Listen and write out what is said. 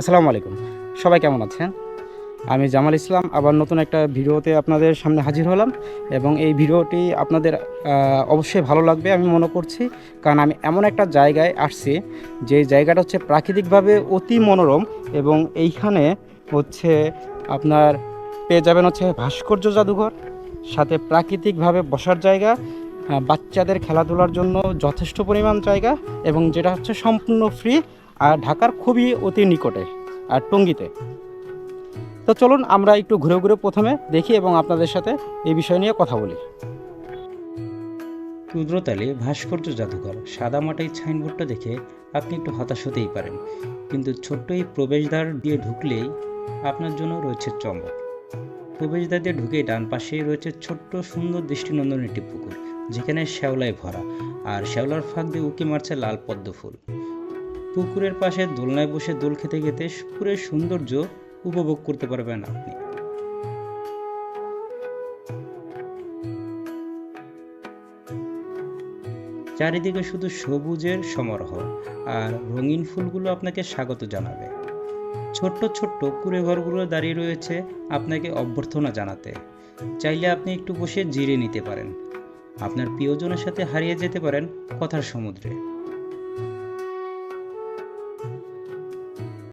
আসসালামু আলাইকুম। সবাই কেমন আছেন? আমি জামাল ইসলাম, আবার নতুন একটা ভিডিওতে আপনাদের সামনে হাজির হলাম এবং এই ভিডিওটি আপনাদের অবশ্যই ভালো লাগবে আমি মনে করছি, কারণ আমি এমন একটা জায়গায় আসছি যে জায়গাটা হচ্ছে প্রাকৃতিকভাবে অতি মনোরম এবং এইখানে হচ্ছে আপনার পেয়ে যাবেন হচ্ছে ভাস্কর্য জাদুঘর, সাথে প্রাকৃতিকভাবে বসার জায়গা বাচ্চাদের খেলাধুলার জন্য যথেষ্ট পরিমাণ জায়গা এবং যেটা হচ্ছে সম্পূর্ণ ফ্রি আর ঢাকার খুবই অতি নিকটে আর টঙ্গিতে। তো চলুন আমরা একটু ঘুরে ঘুরে প্রথমে দেখি এবং আপনাদের সাথে এই বিষয় নিয়ে কথা বলি। রুদ্রতালে ভাস্কর্য জাদুঘর, সাদা মাটাই সাইনবোর্ডটা দেখে আপনি একটু হতাশ হতেই পারেন। কিন্তু ছোট্ট এই প্রবেশদ্বার দিয়ে ঢুকলেই আপনার জন্য রয়েছে চমক প্রবেশদ্বার দিয়ে ঢুকে ডান পাশেই রয়েছে ছোট্ট সুন্দর দৃষ্টিনন্দন একটি পুকুর, যেখানে শ্যাওলায় ভরা। আর শ্যাওলার ফাঁক দিয়ে উঁকি মারছে লাল পদ্ম ফুল। পুকুরের পাশে দোলনায় বসে দোল খেতে খেতে পুকুরের সৌন্দর্য উপভোগ করতে পারবেন আপনি। চারিদিকে শুধু সবুজের সমারোহ আর রঙিন ফুলগুলো আপনাকে স্বাগত জানাবে। ছোট্ট ছোট্ট কুড়ে ঘরগুলো দাঁড়িয়ে রয়েছে আপনাকে অভ্যর্থনা জানাতে। চাইলে আপনি একটু বসে জিরে নিতে পারেন। আপনার প্রিয়জনের সাথে হারিয়ে যেতে পারেন কথার সমুদ্রে।